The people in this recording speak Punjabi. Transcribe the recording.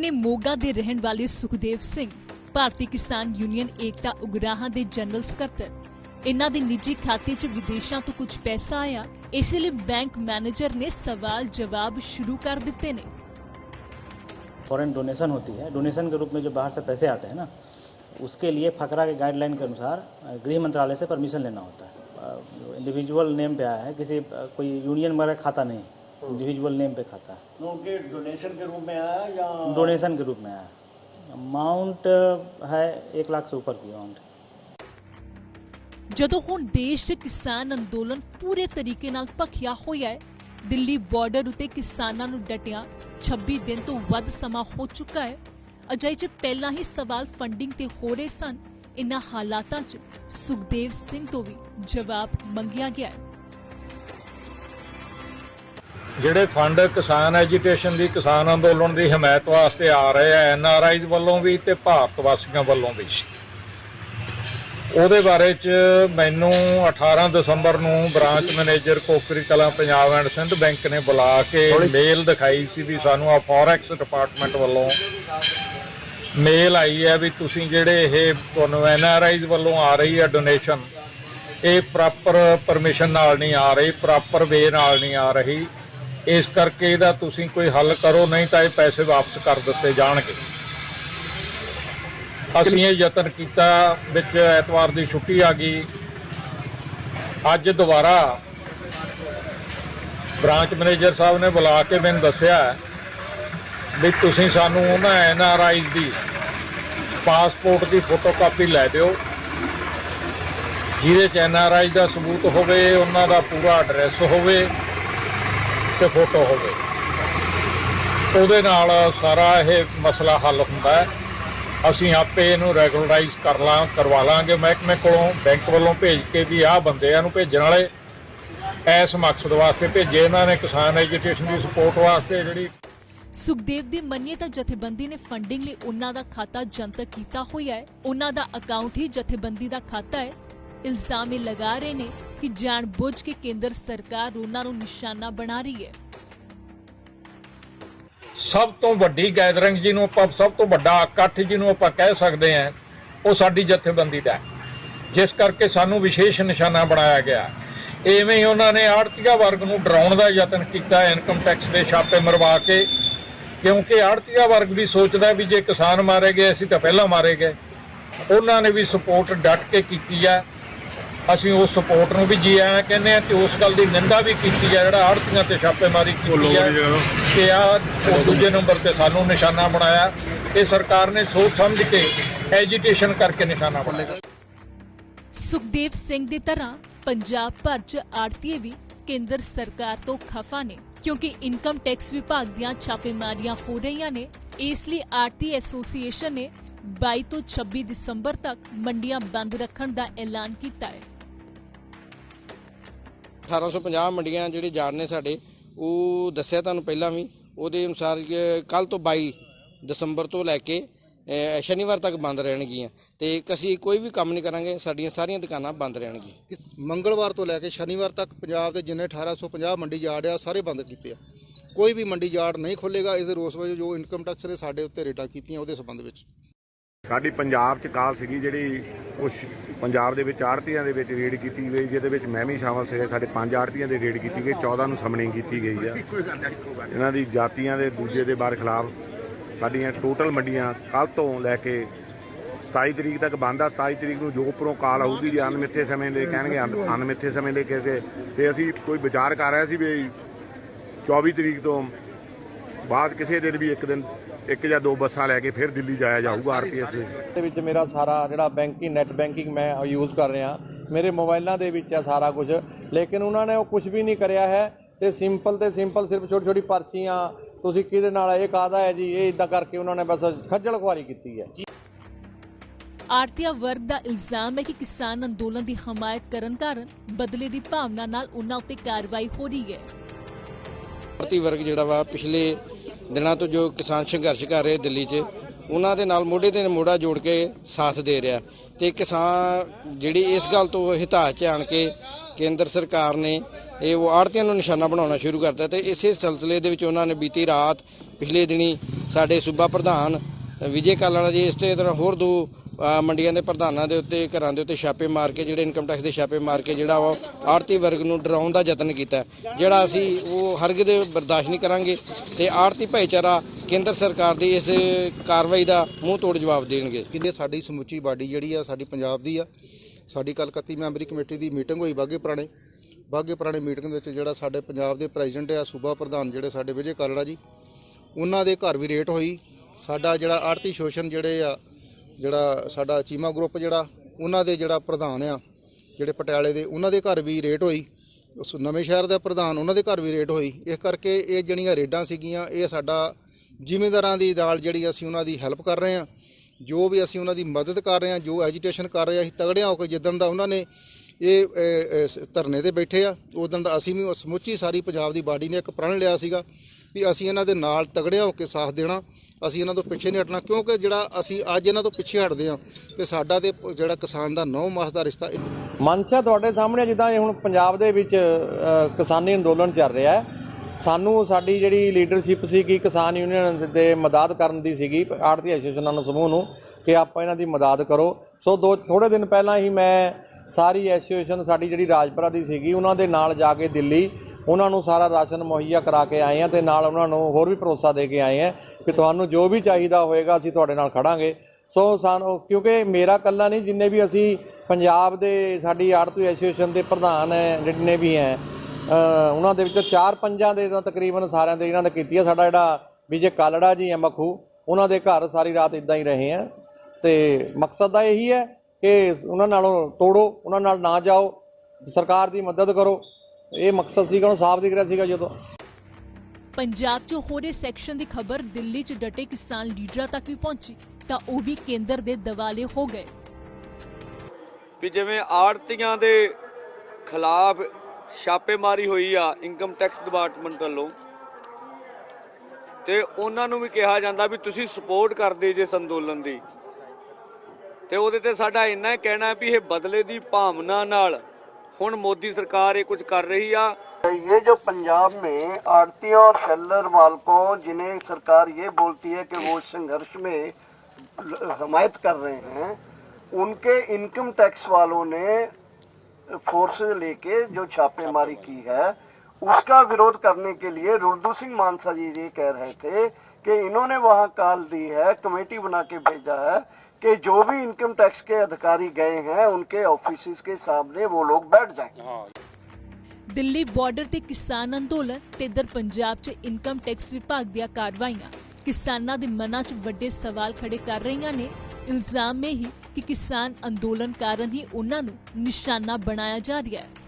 ਨੇ ਮੋਗਾ ਦੇ ਰਹਿਣ ਵਾਲੇ ਸੁਖਦੇਵ ਸਿੰਘ ਭਾਰਤੀ ਕਿਸਾਨ ਯੂਨੀਅਨ ਏਕਤਾ ਉਗਰਾਹਾਂ ਦੇ ਜਨਰਲ ਸਕੱਤਰ ਇਹਨਾਂ ਦੇ ਨਿੱਜੀ ਖਾਤੇ 'ਚ ਵਿਦੇਸ਼ਾਂ ਤੋਂ ਕੁਝ ਪੈਸਾ ਆਇਆ ਇਸ ਲਈ ਬੈਂਕ ਮੈਨੇਜਰ ਨੇ ਸਵਾਲ ਜਵਾਬ ਸ਼ੁਰੂ ਕਰ ਦਿੱਤੇ ਨੇ फॉरेन डोनेशन होती है डोनेशन के रूप में जो बाहर से पैसे आते हैं ना उसके लिए फकरा के गाइडलाइन के अनुसार अ, गृह मंत्रालय से परमिशन लेना होता है इंडिविजुअल नेम पे आया है किसी अ, कोई यूनियन वगैरह खाता नहीं इंडिविजुअल नेम पे खाता है तो उनके डोनेशन के रूप में आया या डोनेशन के रूप में आया अमाउंट है एक लाख से ऊपर की अमाउंट ਜਦੋਂ ਹੁਣ ਦੇਸ਼ 'ਚ ਕਿਸਾਨ ਅੰਦੋਲਨ ਪੂਰੇ ਤਰੀਕੇ ਨਾਲ ਭਖਿਆ ਹੋਇਆ ਹੈ ਦਿੱਲੀ ਬਾਰਡਰ ਉਤੇ ਕਿਸਾਨਾਂ ਨੂੰ ਡਟਿਆ 26 ਦਿਨ ਤੋਂ ਵੱਧ ਸਮਾਂ ਹੋ ਚੁੱਕਾ ਹੈ ਅਜਿਹੇ 'ਚ ਪਹਿਲਾਂ ਹੀ ਸਵਾਲ ਫੰਡਿੰਗ ਤੇ ਹੋ ਰਹੇ ਸਨ ਇਨ੍ਹਾਂ ਹਾਲਾਤਾਂ 'ਚ ਸੁਖਦੇਵ ਸਿੰਘ ਤੋਂ ਵੀ ਜਵਾਬ ਮੰਗਿਆ ਗਿਆ ਹੈ ਜਿਹੜੇ ਫੰਡ ਕਿਸਾਨ ਐਜੀਟੇਸ਼ਨ ਦੀ ਕਿਸਾਨ ਅੰਦੋਲਨ ਦੀ ਹਮਾਇਤ ਵਾਸਤੇ ਆ ਰਹੇ ਆ ਐਨਆਰਆਈਜ਼ ਵੱਲੋਂ ਵੀ ਤੇ ਭਾਰਤ ਵਾਸੀਆਂ ਵੱਲੋਂ ਵੀ। ਉਹਦੇ ਬਾਰੇ ਚ ਮੈਨੂੰ 18 ਦਸੰਬਰ ਨੂੰ branch manager Kokri Kalan Punjab and Sind bank ਨੇ ਬੁਲਾ ਕੇ ਮੇਲ ਦਿਖਾਈ ਸੀ ਵੀ ਸਾਨੂੰ ਆ ਫੋਰੈਕਸ ਡਿਪਾਰਟਮੈਂਟ ਵੱਲੋਂ ਮੇਲ ਆਈ ਹੈ ਵੀ ਤੁਸੀਂ ਜਿਹੜੇ ਇਹ ਤੁਹਾਨੂੰ ਐਨਆਰਆਈਜ਼ ਵੱਲੋਂ ਆ ਰਹੀ ਹੈ ਡੋਨੇਸ਼ਨ ਇਹ ਪ੍ਰੋਪਰ ਪਰਮਿਸ਼ਨ ਨਾਲ ਨਹੀਂ ਆ ਰਹੀ ਪ੍ਰੋਪਰ ਵੇ ਨਾਲ ਨਹੀਂ ਆ ਰਹੀ। ਇਸ ਕਰਕੇ ਇਹਦਾ ਤੁਸੀਂ ਕੋਈ ਹੱਲ ਕਰੋ, ਨਹੀਂ ਤਾਂ ਇਹ ਪੈਸੇ ਵਾਪਸ ਕਰ ਦਿੱਤੇ ਜਾਣਗੇ। ਅਸੀਂ ਇਹ ਯਤਨ ਕੀਤਾ, ਵਿੱਚ ਐਤਵਾਰ ਦੀ ਛੁੱਟੀ ਆ ਗਈ। ਅੱਜ ਦੁਬਾਰਾ ਬ੍ਰਾਂਚ ਮੈਨੇਜਰ ਸਾਹਿਬ ਨੇ ਬੁਲਾ ਕੇ ਮੈਨੂੰ ਦੱਸਿਆ ਵੀ ਤੁਸੀਂ ਸਾਨੂੰ ਉਹਨਾਂ ਐੱਨ ਆਰ ਆਈ ਦੀ ਪਾਸਪੋਰਟ ਦੀ ਫੋਟੋਕਾਪੀ ਲੈ ਦਿਓ। ਜਿਹਦੇ ਚ ਐੱਨ ਆਰ ਆਈ ਦਾ ਸਬੂਤ ਹੋਵੇ, ਉਹਨਾਂ ਦਾ ਪੂਰਾ ਐਡਰੈਸ ਹੋਵੇ ਤੇ ਫੋਟੋ ਹੋਵੇ। ਉਹਦੇ ਨਾਲ ਸਾਰਾ ਇਹ ਮਸਲਾ ਹੱਲ ਹੁੰਦਾ ਹੈ। ਅਸੀਂ ਆਪੇ ਇਹਨੂੰ ਰੈਗੂਲਰਾਈਜ਼ ਕਰ ਲਾਂ, ਕਰਵਾ ਲਾਂਗੇ। ਮਹਿਕਮੇ ਕੋਲੋਂ ਬੈਂਕ ਵੱਲੋਂ ਭੇਜ ਕੇ ਵੀ ਆਹ ਬੰਦਿਆਂ ਨੂੰ ਭੇਜਣ ਵਾਲੇ ਐਸ ਮਕਸਦ ਵਾਸਤੇ ਭੇਜੇ। ਇਹਨਾਂ ਨੇ ਕਿਸਾਨ ਐਜੂਕੇਸ਼ਨ ਦੀ ਸਪੋਰਟ ਵਾਸਤੇ ਜਿਹੜੀ ਸੁਖਦੇਵ ਦੀ ਮੰਨੀਏ ਤਾਂ ਜਥੇਬੰਦੀ ਨੇ ਫੰਡਿੰਗ ਲਈ ਉਹਨਾਂ ਦਾ ਖਾਤਾ ਜਨਤਕ ਕੀਤਾ ਹੋਇਆ ਹੈ। ਉਹਨਾਂ ਦਾ ਅਕਾਊਂਟ ਹੀ ਜਥੇਬੰਦੀ ਦਾ ਖਾਤਾ ਹੈ। ਇਲਜ਼ਾਮ ਇਹ ਲਗਾ ਰਹੇ ਨੇ ਕਿ ਜਾਣਬੁੱਝ ਕੇ ਕੇਂਦਰ ਸਰਕਾਰ ਉਹਨਾਂ ਨੂੰ ਨਿਸ਼ਾਨਾ ਬਣਾ ਰਹੀ ਹੈ। ਸਭ ਤੋਂ ਵੱਡੀ ਗੈਦਰਿੰਗ ਜਿਹਨੂੰ ਆਪਾਂ, ਸਭ ਤੋਂ ਵੱਡਾ ਇਕੱਠ ਜਿਹਨੂੰ ਆਪਾਂ ਕਹਿ ਸਕਦੇ ਹਾਂ, ਉਹ ਸਾਡੀ ਜਥੇਬੰਦੀ ਦਾ ਜਿਸ ਕਰਕੇ ਸਾਨੂੰ ਵਿਸ਼ੇਸ਼ ਨਿਸ਼ਾਨਾ ਬਣਾਇਆ ਗਿਆ ਐਵੇਂ ਹੀ ਉਹਨਾਂ ਨੇ ਆੜਤੀਆ ਵਰਗ ਨੂੰ ਡਰਾਉਣ ਦਾ ਯਤਨ ਕੀਤਾ, ਇਨਕਮ ਟੈਕਸ ਦੇ ਛਾਪੇ ਮਰਵਾ ਕੇ। ਕਿਉਂਕਿ ਆੜਤੀਆ ਵਰਗ ਵੀ ਸੋਚਦਾ ਵੀ ਜੇ ਕਿਸਾਨ ਮਾਰੇ ਗਏ, ਅਸੀਂ ਤਾਂ ਪਹਿਲਾਂ ਮਾਰੇ ਗਏ। ਉਹਨਾਂ ਨੇ ਵੀ ਸਪੋਰਟ ਡਟ ਕੇ ਕੀਤੀ ਹੈ। ਅਸੀਂ ਉਸ ਸਪੋਰਟ ਨੂੰ ਵੀ ਜੀ ਆਇਆਂ ਕਹਿੰਦੇ ਆ ਤੇ ਉਸ ਗੱਲ ਦੀ ਨਿੰਦਾ ਵੀ ਕੀਤੀ ਹੈ ਜਿਹੜਾ ਆੜਤੀਆਂ ਤੇ ਛਾਪੇਮਾਰੀ ਕੀਤੀ ਹੈ ਕਿ ਆ ਉਹ ਦੂਜੇ ਨੰਬਰ ਤੇ ਸਾਨੂੰ ਨਿਸ਼ਾਨਾ ਬਣਾਇਆ। ਇਹ ਸਰਕਾਰ ਨੇ ਸੋਚ ਸਮਝ ਕੇ ਐਜੀਟੇਸ਼ਨ ਕਰਕੇ ਨਿਸ਼ਾਨਾ ਬਣਾਇਆ। ਸੁਖਦੇਵ ਸਿੰਘ ਦੀ ਤਰ੍ਹਾਂ ਪੰਜਾਬ ਭਰ 'ਚ ਆੜਤੀਏ ਵੀ ਕੇਂਦਰ ਸਰਕਾਰ ਤੋਂ ਖਫਾ ਨੇ ਕਿਉਂਕਿ ਇਨਕਮ ਟੈਕਸ ਵਿਭਾਗ ਦੀਆਂ ਛਾਪੇਮਾਰੀਆਂ ਹੋ ਰਹੀਆਂ ਨੇ। ਇਸ ਲਈ ਆੜਤੀ ਐਸੋਸੀਏਸ਼ਨ ਨੇ 22 ਤੋਂ 26 ਦਸੰਬਰ ਤੱਕ ਮੰਡੀਆਂ ਬੰਦ ਰੱਖਣ ਦਾ ਐਲਾਨ ਕੀਤਾ ਹੈ। 1850 ਮੰਡੀਆਂ ਜਿਹੜੇ ਜਾੜ ਨੇ ਸਾਡੇ, ਉਹ ਦੱਸਿਆ ਤੁਹਾਨੂੰ ਪਹਿਲਾਂ ਵੀ, ਉਹਦੇ ਅਨੁਸਾਰ ਕੱਲ ਤੋਂ 22 ਦਸੰਬਰ ਤੋਂ ਲੈ ਕੇ ਸ਼ਨੀਵਾਰ ਤੱਕ ਬੰਦ ਰਹਿਣਗੀਆਂ। ਤੇ ਅਸੀਂ ਕੋਈ ਵੀ ਕੰਮ ਨਹੀਂ ਕਰਾਂਗੇ, ਸਾਡੀਆਂ ਸਾਰੀਆਂ ਦੁਕਾਨਾਂ ਬੰਦ ਰਹਿਣਗੀਆਂ। ਮੰਗਲਵਾਰ ਤੋਂ ਲੈ ਕੇ ਸ਼ਨੀਵਾਰ ਤੱਕ ਪੰਜਾਬ ਦੇ ਜਿੰਨੇ 1850 ਮੰਡੀ ਯਾਰਡ ਆ, ਸਾਰੇ ਬੰਦ ਕੀਤੇ ਆ। ਕੋਈ ਵੀ ਮੰਡੀ ਯਾਰਡ ਨਹੀਂ ਖੁੱਲੇਗਾ, ਇਸ ਦੇ ਰੋਸ ਵਜੋਂ ਜੋ ਇਨਕਮ ਟੈਕਸ ਨੇ ਸਾਡੇ ਉੱਤੇ ਰੇਟਾਂ ਕੀਤੀਆਂ ਉਹਦੇ ਸੰਬੰਧ ਵਿੱਚ। ਸਾਡੀ ਪੰਜਾਬ ਚ ਕਾਲ ਸੀਗੀ ਜਿਹੜੀ ਕੁਛ ਪੰਜਾਬ ਦੇ ਵਿੱਚ ਆੜਤੀਆਂ ਦੇ ਵਿੱਚ ਰੇਡ ਕੀਤੀ ਗਈ, ਜਿਹਦੇ ਵਿੱਚ ਮੈਂ ਵੀ ਸ਼ਾਮਲ ਸੀਗਾ, ਸਾਡੇ ਪੰਜ ਆੜਤੀਆਂ ਦੇ ਰੇਡ ਕੀਤੀ ਗਈ 14 ਨੂੰ ਸਮਨਿੰਗ ਕੀਤੀ ਗਈ ਆ। ਇਹਨਾਂ ਦੀ ਜਾਤੀਆਂ ਦੇ ਦੂਜੇ ਦੇ ਬਾਰ ਖਿਲਾਫ ਸਾਡੀਆਂ ਟੋਟਲ ਮੰਡੀਆਂ ਕੱਲ ਤੋਂ ਲੈ ਕੇ 27 ਤਰੀਕ ਤੱਕ ਬੰਦ ਆ। 27 ਤਰੀਕ ਨੂੰ ਜੋ ਉੱਪਰੋਂ ਕਾਲ ਆਊਗੀ ਜੇ ਅਨਮਿੱਥੇ ਸਮੇਂ ਦੇ ਕਹਿਣਗੇ ਅਨ- ਅਨਮਿੱਥੇ ਸਮੇਂ ਲਈ ਕਿਸੇ ਤੇ ਅਸੀਂ ਕੋਈ ਵਿਚਾਰ ਕਰ ਰਹੇ ਸੀ ਵੀ 24 ਤਰੀਕ ਤੋਂ ਬਾਅਦ ਕਿਸੇ ਦਿਨ ਵੀ ਇੱਕ ਦਿਨ ਇੱਕ ਜਾਂ ਦੋ ਬੱਸਾਂ ਲੈ ਕੇ ਫਿਰ ਦਿੱਲੀ ਜਾਇਆ ਜਾਊਗਾ ਆਰਪੀਐਸ ਦੇ ਦੇ ਵਿੱਚ ਮੇਰਾ ਸਾਰਾ ਜਿਹੜਾ ਬੈਂਕਿੰਗ ਨੈਟ ਬੈਂਕਿੰਗ ਮੈਂ ਯੂਜ਼ ਕਰ ਰਿਹਾ। ਮੇਰੇ ਮੋਬਾਈਲਾਂ ਦੇ ਵਿੱਚ ਹੈ ਸਾਰਾ ਕੁਝ। ਲੇਕਿਨ ਉਹਨਾਂ ਨੇ ਉਹ ਕੁਝ ਵੀ ਨਹੀਂ ਕਰਿਆ ਹੈ ਤੇ ਸਿੰਪਲ ਤੇ ਸਿੰਪਲ ਸਿਰਫ ਛੋਟੀ ਛੋਟੀ ਪਰਚੀਆਂ। ਤੁਸੀਂ ਕਿਹਦੇ ਨਾਲ ਇਹ ਕਾਦਾ ਹੈ ਜੀ? ਇਹ ਇਦਾਂ ਕਰਕੇ ਉਹਨਾਂ ਨੇ ਬਸ ਖੱਜਲ ਖੁਆਰੀ ਕੀਤੀ ਹੈ। ਆੜਤੀਆ ਵਰਗ ਦਾ ਇਲਜ਼ਾਮ ਹੈ ਕਿ ਕਿਸਾਨ ਅੰਦੋਲਨ ਦੀ ਹਮਾਇਤ ਕਰਨ ਕਾਰਨ ਬਦਲੇ ਦੀ ਭਾਵਨਾ ਨਾਲ ਉਹਨਾਂ ਉੱਤੇ ਕਾਰਵਾਈ ਹੋ ਰਹੀ ਹੈ। ਭਾਰਤੀ ਵਰਗ ਜਿਹੜਾ ਵਾ ਪਿਛਲੇ ਦਿਨਾਂ ਤੋਂ ਜੋ ਕਿਸਾਨ ਸੰਘਰਸ਼ ਕਰ ਰਹੇ ਦਿੱਲੀ 'ਚ, ਉਹਨਾਂ ਦੇ ਨਾਲ ਮੋਢੇ ਤੇ ਮੋਢਾ ਜੋੜ ਕੇ ਸਾਥ ਦੇ ਰਿਹਾ ਤੇ ਕਿਸਾਨ ਜਿਹੜੀ ਇਸ ਗੱਲ ਤੋਂ ਹਿਤਾਚ 'ਚ ਆਣ ਕੇ ਕੇਂਦਰ ਸਰਕਾਰ ਨੇ ਇਹ ਉਹ ਆੜਤੀਆਂ ਨੂੰ ਨਿਸ਼ਾਨਾ ਬਣਾਉਣਾ ਸ਼ੁਰੂ ਕਰਤਾ ਤੇ ਇਸੇ ਸਿਲਸਿਲੇ ਦੇ ਵਿੱਚ ਉਹਨਾਂ ਨੇ ਬੀਤੀ ਰਾਤ, ਪਿਛਲੇ ਦਿਨੀ ਸਾਡੇ ਸੂਬਾ ਪ੍ਰਧਾਨ ਵਿਜੇ ਕਾਲੜਾ ਜੀ ਇਸ ਤੇ ਤਰ੍ਹਾਂ ਹੋਰ ਦੋ ਮੰਡੀਆਂ ਦੇ ਪ੍ਰਧਾਨਾਂ ਦੇ ਉੱਤੇ, ਘਰਾਂ ਦੇ ਉੱਤੇ ਛਾਪੇ ਮਾਰ ਕੇ, ਜਿਹੜੇ ਇਨਕਮ ਟੈਕਸ ਦੇ ਛਾਪੇ ਮਾਰ ਕੇ ਜਿਹੜਾ ਉਹ ਆੜਤੀ ਵਰਗ ਨੂੰ ਡਰਾਉਣ ਦਾ ਯਤਨ ਕੀਤਾ ਜਿਹੜਾ ਅਸੀਂ ਉਹ ਹਰਗਿਜ਼ ਬਰਦਾਸ਼ਤ ਨਹੀਂ ਕਰਾਂਗੇ ਤੇ ਆੜਤੀ ਭਾਈਚਾਰਾ ਕੇਂਦਰ ਸਰਕਾਰ ਦੀ ਇਸ ਕਾਰਵਾਈ ਦਾ ਮੂੰਹ ਤੋੜ ਜਵਾਬ ਦੇਣਗੇ। ਕਿਤੇ ਸਾਡੀ ਸਮੁੱਚੀ ਬਾਡੀ ਜਿਹੜੀ ਆ, ਸਾਡੀ ਪੰਜਾਬ ਦੀ ਆ, ਸਾਡੀ ਕੱਲ੍ਹ 31 ਮੈਂਬਰੀ ਕਮੇਟੀ ਦੀ ਮੀਟਿੰਗ ਹੋਈ ਬਾਗੇ ਪੁਰਾਣੇ। ਬਾਗੇ ਪੁਰਾਣੇ ਮੀਟਿੰਗ ਵਿੱਚ ਜਿਹੜਾ ਸਾਡੇ ਪੰਜਾਬ ਦੇ ਪ੍ਰੈਜ਼ੀਡੈਂਟ ਆ, ਸੂਬਾ ਪ੍ਰਧਾਨ ਜਿਹੜੇ ਸਾਡੇ ਵਿਜੇ ਕਾਲੜਾ ਜੀ, ਉਹਨਾਂ ਦੇ ਘਰ ਵੀ ਰੇਟ ਹੋਈ। ਸਾਡਾ ਜਿਹੜਾ ਆੜਤੀ ਸ਼ੋਸ਼ਣ ਜਿਹੜੇ ਆ ਜਿਹੜਾ ਸਾਡਾ ਚੀਮਾ ਗਰੁੱਪ ਜਿਹੜਾ, ਉਹਨਾਂ ਦੇ ਜਿਹੜਾ ਪ੍ਰਧਾਨ ਆ, ਜਿਹੜੇ ਪਟਿਆਲੇ ਦੇ, ਉਹਨਾਂ ਦੇ ਘਰ ਵੀ ਰੇਟ ਹੋਈ। ਉਸ ਨਵੇਂ ਸ਼ਹਿਰ ਦਾ ਪ੍ਰਧਾਨ, ਉਹਨਾਂ ਦੇ ਘਰ ਵੀ ਰੇਟ ਹੋਈ। ਇਸ ਕਰਕੇ ਇਹ ਜਿਹੜੀਆਂ ਰੇਡਾਂ ਸੀਗੀਆਂ, ਇਹ ਸਾਡਾ ਜ਼ਿਮੀਂਦਾਰਾਂ ਦੀ ਨਾਲ ਜਿਹੜੀ ਅਸੀਂ ਉਹਨਾਂ ਦੀ ਹੈਲਪ ਕਰ ਰਹੇ ਹਾਂ, ਜੋ ਵੀ ਅਸੀਂ ਉਹਨਾਂ ਦੀ ਮਦਦ ਕਰ ਰਹੇ ਹਾਂ, ਜੋ ਐਜੀਟੇਸ਼ਨ ਕਰ ਰਹੇ ਹਾਂ, ਅਸੀਂ ਤਗੜਿਆਂ ਹੋ ਕੇ ਜਿੱਦਣ ਦਾ ਉਹਨਾਂ ਨੇ ਇਹ ਧਰਨੇ ਤੇ ਬੈਠੇ ਆ। ਉਦੋਂ ਦਾ ਅਸੀਂ ਵੀ ਸਮੁੱਚੀ ਸਾਰੀ ਪੰਜਾਬ ਦੀ ਬਾਡੀ ਨੇ ਇੱਕ ਪ੍ਰਣ ਲਿਆ ਸੀਗਾ ਵੀ ਅਸੀਂ ਇਹਨਾਂ ਦੇ ਨਾਲ ਤਗੜਿਆ ਹੋ ਕੇ ਸਾਥ ਦੇਣਾ। ਅਸੀਂ ਇਹਨਾਂ ਤੋਂ ਪਿੱਛੇ ਨਹੀਂ ਹਟਣਾ ਕਿਉਂਕਿ ਜਿਹੜਾ ਅਸੀਂ ਅੱਜ ਇਹਨਾਂ ਤੋਂ ਪਿੱਛੇ ਹਟਦੇ ਹਾਂ ਤੇ ਸਾਡਾ ਤੇ ਜਿਹੜਾ ਕਿਸਾਨ ਦਾ ਨੌ ਮਾਸ ਦਾ ਰਿਸ਼ਤਾ ਮਨਸ਼ਾ ਤੁਹਾਡੇ ਸਾਹਮਣੇ ਜਿੱਦਾਂ ਇਹ ਹੁਣ ਪੰਜਾਬ ਦੇ ਵਿੱਚ ਕਿਸਾਨੀ ਅੰਦੋਲਨ ਚੱਲ ਰਿਹਾ ਹੈ। ਸਾਨੂੰ ਸਾਡੀ ਜਿਹੜੀ ਲੀਡਰਸ਼ਿਪ ਸੀਗੀ, ਕਿਸਾਨ ਯੂਨੀਅਨ ਦੇ ਮਦਦ ਕਰਨ ਦੀ ਸੀਗੀ ਆੜਤੀ ਐਸੋਸੀਏਸ਼ਨਾਂ ਨੂੰ, ਸਮੂਹ ਨੂੰ, ਕਿ ਆਪਾਂ ਇਹਨਾਂ ਦੀ ਮਦਦ ਕਰੋ। ਸੋ ਦੋ ਥੋੜੇ ਦਿਨ ਪਹਿਲਾਂ ਹੀ ਮੈਂ ਸਾਰੀ ਐਸੋਸੀਏਸ਼ਨ ਸਾਡੀ ਜਿਹੜੀ ਰਾਜਪੁਰਾ ਦੀ ਸੀਗੀ, ਉਹਨਾਂ ਦੇ ਨਾਲ ਜਾ ਕੇ ਦਿੱਲੀ, ਉਹਨਾਂ ਨੂੰ ਸਾਰਾ ਰਾਸ਼ਨ ਮੁਹੱਈਆ ਕਰਾ ਕੇ ਆਏ ਆ ਤੇ ਨਾਲ ਉਹਨਾਂ ਨੂੰ ਹੋਰ ਵੀ ਭਰੋਸਾ ਦੇ ਕੇ ਆਏ ਆ ਕਿ ਤੁਹਾਨੂੰ ਜੋ ਵੀ ਚਾਹੀਦਾ ਹੋਏਗਾ ਅਸੀਂ ਤੁਹਾਡੇ ਨਾਲ ਖੜਾਂਗੇ। ਸੋ ਸਾਨੂੰ ਕਿਉਂਕਿ ਮੇਰਾ ਕੱਲਾ ਨਹੀਂ, ਜਿੰਨੇ ਵੀ ਅਸੀਂ ਪੰਜਾਬ ਦੇ ਸਾਡੀ ਆੜਤੂ ਐਸੋਸੀਏਸ਼ਨ ਦੇ ਪ੍ਰਧਾਨ ਹੈ, ਜਿੰਨੇ ਵੀ ਹੈ ਉਹਨਾਂ ਦੇ ਵਿੱਚੋਂ ਚਾਰ ਪੰਜਾਂ ਦੇ ਤਾਂ ਤਕਰੀਬਨ ਸਾਰਿਆਂ ਦੇ ਇਹਨਾਂ ਨੇ ਕੀਤੀ ਹੈ ਸਾਡਾ ਜਿਹੜਾ ਵਿਜੇ ਕਾਲੜਾ ਜੀ ਹੈ ਮਖੂ, ਉਹਨਾਂ ਦੇ ਘਰ ਸਾਰੀ ਰਾਤ ਇਦਾਂ ਹੀ ਰਹੇ ਆ। ਤੇ ਮਕਸਦ ਦਾ ਇਹੀ ਹੈ ਕਿ ਉਹਨਾਂ ਨਾਲੋਂ ਤੋੜੋ ਉਹਨਾਂ ਨਾਲ ਨਾ ਜਾਓ ਸਰਕਾਰ ਦੀ ਮਦਦ ਕਰੋ। ਇਹ ਮਕਸਦ ਸੀਗਾ ਉਹ ਸਾਫ਼ ਦਿਖ ਰਿਹਾ ਸੀਗਾ ਜਦੋਂ। ਪੰਜਾਬ 'ਚ ਹੋ ਰਹੇ ਸੈਕਸ਼ਨ ਦੀ ਖਬਰ ਦਿੱਲੀ 'ਚ ਡਟੇ ਕਿਸਾਨ ਲੀਡਰਾਂ ਤੱਕ ਵੀ ਪਹੁੰਚੀ ਤਾਂ ਉਹ ਵੀ ਕੇਂਦਰ ਦੇ ਦਿਵਾਲੇ ਹੋ ਗਏ। ਵੀ ਜਿਵੇਂ ਆੜਤੀਆਂ ਦੇ ਖਿਲਾਫ ਛਾਪੇਮਾਰੀ ਹੋਈ ਆ ਇਨਕਮ ਟੈਕਸ ਡਿਪਾਰਟਮੈਂਟ ਵੱਲੋਂ ਤੇ ਉਹਨਾਂ ਨੂੰ ਵੀ ਕਿਹਾ ਜਾਂਦਾ ਵੀ ਤੁਸੀਂ ਸਪੋਰਟ ਕਰਦੇ ਜੇ ਇਸ ਅੰਦੋਲਨ ਦੀ। ਤੇ ਉਹਦੇ ਤੇ ਸਾਡਾ ਇੰਨਾ ਹੀ ਕਹਿਣਾ ਹੈ ਵੀ ਇਹ ਬਦਲੇ ਦੀ ਭਾਵਨਾ ਨਾਲ ਹੁਣ ਮੋਦੀ ਸਰਕਾਰ ਇਹ ਕੁਝ ਕਰ ਰਹੀ ਆ ये जो पंजाब में आड़तियों और सेलर मालकों जिन्हें सरकार ये बोलती है कि वो संघर्ष में हमायत कर रहे हैं उनके इनकम टैक्स वालों ने फोर्स लेके जो छापेमारी की है उसका विरोध करने के लिए रुलदू सिंह मानसा जी ये कह रहे थे कि इन्होंने वहां कॉल दी है कमेटी बना के भेजा है कि जो भी इनकम टैक्स के अधिकारी गए हैं उनके ऑफिस के सामने वो लोग बैठ जाएं ਦਿੱਲੀ ਬਾਰਡਰ ਤੇ ਕਿਸਾਨ ਅੰਦੋਲਨ ਤੇ ਇਧਰ ਪੰਜਾਬ 'ਚ ਇਨਕਮ ਟੈਕਸ ਵਿਭਾਗ ਦੀਆਂ ਕਾਰਵਾਈਆਂ ਕਿਸਾਨਾਂ ਦੇ ਮਨਾਂ 'ਚ ਵੱਡੇ ਸਵਾਲ ਖੜੇ ਕਰ ਰਹੀਆਂ ਨੇ ਇਲਜ਼ਾਮ ਇਹ ਹੀ ਕਿ ਕਿਸਾਨ ਅੰਦੋਲਨ ਕਾਰਨ ਹੀ ਉਹਨਾਂ ਨੂੰ ਨਿਸ਼ਾਨਾ ਬਣਾਇਆ ਜਾ ਰਿਹਾ ਹੈ